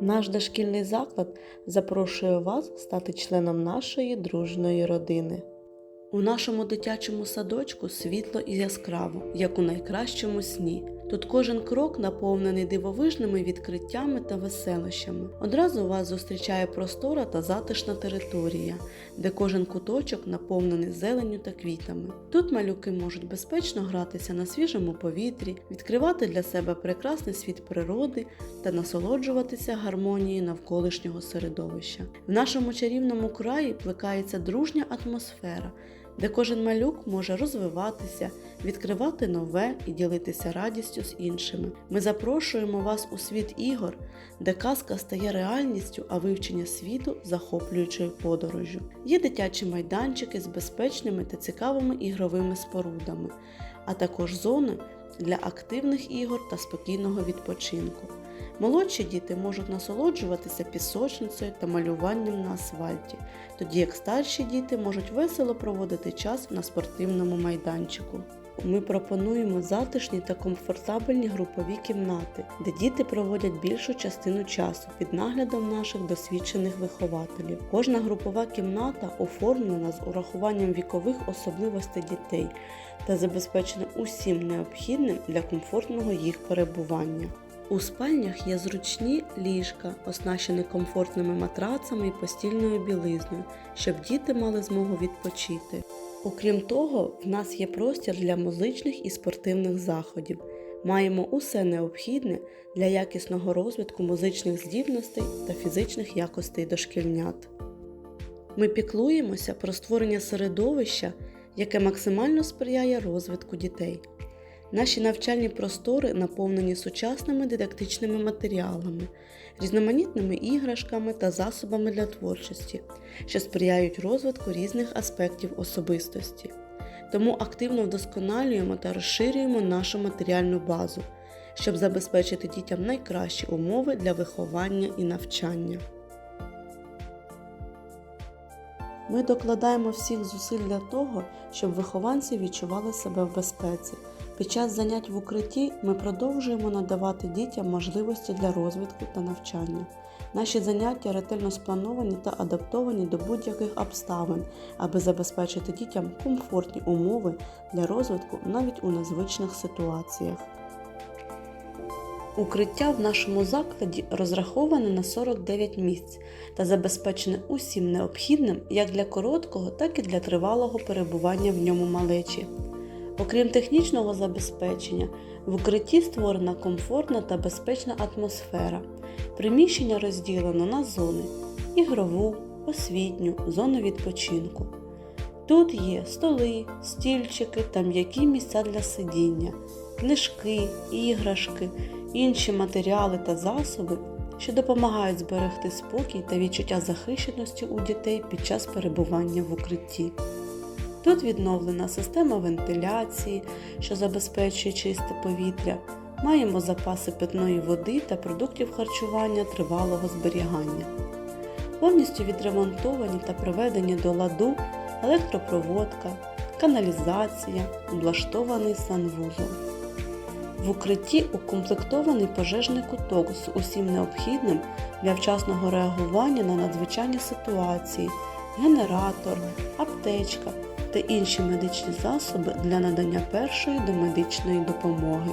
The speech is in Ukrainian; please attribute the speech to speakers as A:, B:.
A: Наш дошкільний заклад запрошує вас стати членом нашої дружної родини. У нашому дитячому садочку світло і яскраво, як у найкращому сні. Тут кожен крок наповнений дивовижними відкриттями та веселощами. Одразу вас зустрічає простора та затишна територія, де кожен куточок наповнений зеленню та квітами. Тут малюки можуть безпечно гратися на свіжому повітрі, відкривати для себе прекрасний світ природи та насолоджуватися гармонією навколишнього середовища. В нашому чарівному краї плекається дружня атмосфера, де кожен малюк може розвиватися, відкривати нове і ділитися радістю з іншими. Ми запрошуємо вас у світ ігор, де казка стає реальністю, а вивчення світу захоплюючою подорожю. Є дитячі майданчики з безпечними та цікавими ігровими спорудами, а також зони для активних ігор та спокійного відпочинку. Молодші діти можуть насолоджуватися пісочницею та малюванням на асфальті, тоді як старші діти можуть весело проводити час на спортивному майданчику. Ми пропонуємо затишні та комфортабельні групові кімнати, де діти проводять більшу частину часу під наглядом наших досвідчених вихователів. Кожна групова кімната оформлена з урахуванням вікових особливостей дітей та забезпечена усім необхідним для комфортного їх перебування. У спальнях є зручні ліжка, оснащені комфортними матрацами і постільною білизною, щоб діти мали змогу відпочити. Окрім того, в нас є простір для музичних і спортивних заходів. Маємо усе необхідне для якісного розвитку музичних здібностей та фізичних якостей дошкільнят. Ми піклуємося про створення середовища, яке максимально сприяє розвитку дітей. Наші навчальні простори наповнені сучасними дидактичними матеріалами, різноманітними іграшками та засобами для творчості, що сприяють розвитку різних аспектів особистості. Тому активно вдосконалюємо та розширюємо нашу матеріальну базу, щоб забезпечити дітям найкращі умови для виховання і навчання. Ми докладаємо всіх зусиль для того, щоб вихованці відчували себе в безпеці. Під час занять в укритті ми продовжуємо надавати дітям можливості для розвитку та навчання. Наші заняття ретельно сплановані та адаптовані до будь-яких обставин, аби забезпечити дітям комфортні умови для розвитку навіть у незвичних ситуаціях. Укриття в нашому закладі розраховане на 49 місць та забезпечене усім необхідним як для короткого, так і для тривалого перебування в ньому малечі. Окрім технічного забезпечення, в укритті створена комфортна та безпечна атмосфера. Приміщення розділено на зони ігрову, освітню, зону відпочинку. Тут є столи, стільчики та м'які місця для сидіння, книжки, іграшки, інші матеріали та засоби, що допомагають зберегти спокій та відчуття захищеності у дітей під час перебування в укритті. Тут відновлена система вентиляції, що забезпечує чисте повітря. Маємо запаси питної води та продуктів харчування тривалого зберігання. Повністю відремонтовані та приведені до ладу електропроводка, каналізація, облаштований санвузол. В укритті укомплектований пожежний куток з усім необхідним для вчасного реагування на надзвичайні ситуації, генератор, аптечка та інші медичні засоби для надання першої домедичної допомоги.